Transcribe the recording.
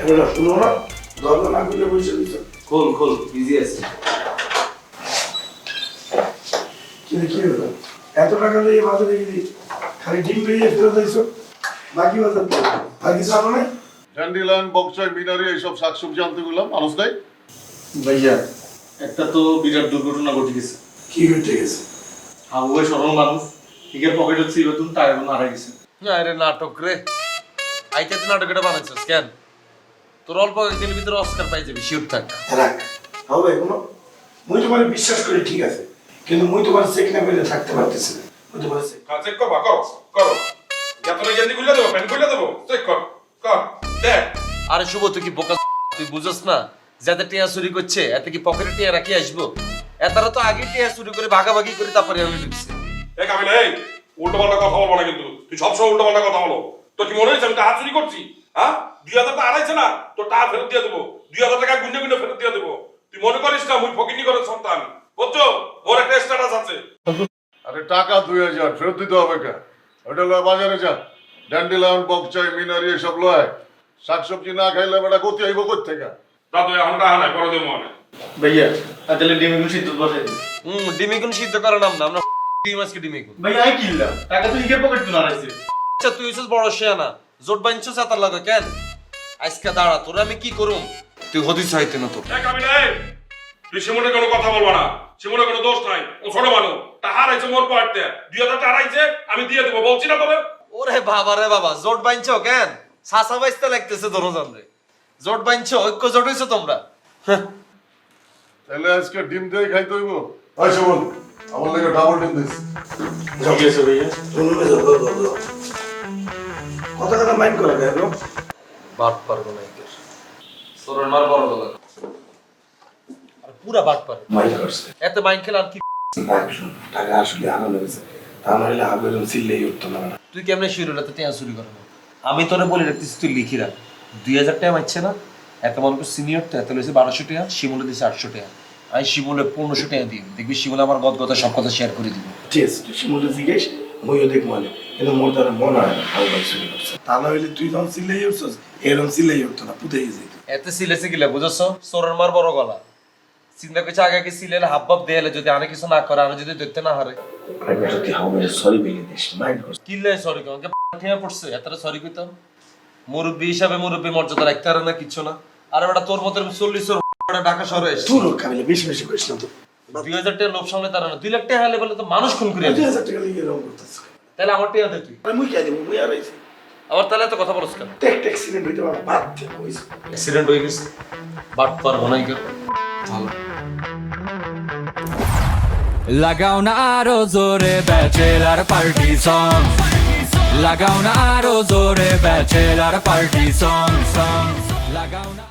এবার শুনো না দরজা না খুলে বসে দিচ্ছ খোল খোল বিজি আছে। কিন্তু কি হলো এত টাকা দিয়ে বাজারে গেলি? খালি ডিম পেয়ে ফেরত দিয়েছ বাকি বাজার আর কিছু আনো নাই? ড্যান্ডিলান বকচয় মিনারি এইসব শাকসবজি আনতে গেলাম। মানুষ নাই? ভাইয়া একটা তো বিরাট দুর্ঘটনা ঘটে গেছে। কি করতে গেছে? হাবু ভাই সরল মানুষ। ঠিকের পকেটে ছিল তুমি তাই এখন হারা গেছে। না রে নাটক রে। আইতে নাটক এটা বানাইছিস কেন? তোর অল্প একদিনের ভিতরে অস্কার পাই যাবি শিওর থাক। রাখ। হবে কোনো? মুই তোমার বিশ্বাস করি ঠিক আছে। কিন্তু মুই তোমার চেক না করে থাকতে পারতেছি না। মুই তোমার চেক হ্যাঁ চেক করবা করো করো। যতটা গেঞ্জি খুলে দেবো প্যান্ট খুলে দেবো চেক কর কর দেখ। আরে শুভ তুই কি বোকা তুই বুঝস না? যাতে টিয়া চুরি করছে এতে কি পকেটে টিয়া রাখি আসব? এতারা তো আগে টিয়া চুরি করে ভাগাভাগি করে তারপরে আমি ঢুকছি এই কামিল এই উল্টো পাল্টা কথা বলব না কিন্তু। তুই সবসময় উল্টো পাল্টা কথা বলো। তোর কি মনে হয়েছে আমি টাকা চুরি করছি? হ্যাঁ? দুই হাজার টাকা আড়াইছে না? তোর টাকা ফেরত দিয়ে দেবো। দুই হাজার টাকা গুন্ডে গুন্ডে ফেরত দিয়ে দেবো। তুই মনে করিস না মুই ফকিনি করে সন্তান। বুঝছ? ওর একটা স্ট্যাটাস আছে। আরে টাকা দুই হাজার ফেরত দিতে হবে কে? ওটা লয় বাজারে যা। ড্যান্ডিলান বকচয় মিনারি এসব লয়। শাকসবজি না খাইলে বেটা গতি আইব কোথ থেকে দাদু এখন টাকা নাই পরে দেবো মনে ভাইয়া তাহলে ডিমিগুলো সিদ্ধ বসে হুম ডিমিগুন সিদ্ধ করে নাম না আমরা দুই মাসকে ডিমিগুন ভাইয়া আই কিনলাম। টাকা তো হিগের পকেট তো নাড়াইছে আচ্ছা তুই হচ্ছিস বড় শেয়ানা। জোট বাঞ্চস এতার লাগে কেন? আজকে দাঁড়া তোর আমি কি করুম? তুই হদিস হইতে না তোর? এই কামিল এই তুই সিমনের কোনো কথা বলব না। সিমনের কোনো দোষ নাই। ও ছোট মানুষ। টাকা হারাইছে মোর পয়েন্টে দুই হাজার হারাইছে আমি দিয়ে দেবো। বলছি না তোরে। ওরে বাবা রে বাবা জোট বাঞ্চ কেন? সাসা বাইস্তা লাগতেছে দরজান রে জোট বাঞ্চ ঐক্য জোট হইছো তোমরা। হ্যাঁ তাহলে আজকে ডিম দিয়ে খাইতে হইব? আচ্ছা বল আমার লাগে ডাবল ডিম দিস। আছে ভাইয়া করা লোক বাট পারব না এদের সরল মার বড় গলা আর পুরা বাট পার। মাইন্ড করছে। এত খেলে আর কি টাকা আসলে তা উঠতো না। তুই কেমনে টেয়া চুরি করে আমি তোরে বলে রাখতেছি তুই লিখি রাখ। দুই হাজার টাকা মারছে না? এত মানুষ সিনিয়র তো এত বারোশো টাকা শিমুলে দিছে আটশো টাকা। আমি শিমুলে পনেরোশো টাকা দিই। দেখবি শিমুলে আমার গদ কথা সব কথা শেয়ার করে দিব। ঠিক আছে শিমুলে জিজ্ঞেস মইও দেখ মানে কিন্তু মোর দ্বারা মনে হয় না ভাই করছে তা না হইলে তুই যখন চিল্লেই উঠছস এরকম চিল্লেই উঠতো না পুঁতেই যেত এতে সিলেছে গিলে বুঝছ? সোরের মার বড় গলা। চিন্তা করছে আগে আগে সিলেলে হাব ভাব দেয়ালে যদি আনে কিছু না করে আনে যদি দেখতে না হারে। আরেকবার তুই হাও সরি বেরিয়ে দিস মাইন্ড করছে কিল্লে সরি কাউকে ঠিয়া পড়ছে এতটা সরি কইতাম। মুরব্বী হিসাবে মুরব্বী মর্যাদা রাখতে পারে না কিচ্ছু না। আর বেটা তোর মতো চল্লিশ ঢাকা শহরে এসে তুই রক্ষা মিলে বেশি বেশি করিস না তো। দুই হাজার টাকা লোভ সামনে তারা না দুই লাখ টাকা হালে বলে তো মানুষ খুন করে দুই হাজার টাকা লিগে এরকম করতেছ। তাহলে আমার টাকা দে তুই। আরে মুই কে দিব মুই আর আইছি। আবার তাহলে এত কথা বলছ কেন? টেক অ্যাক্সিডেন্ট হইতে পারে বাদ দে কইছ অ্যাক্সিডেন্ট হয়ে গেছে। বাট পারব না কেন ভালো লাগাও না আরও জোরে ব্যাচেলার পার্টি সং লাগাও না আরও জোরে ব্যাচেলার পার্টি সং সং লাগাও না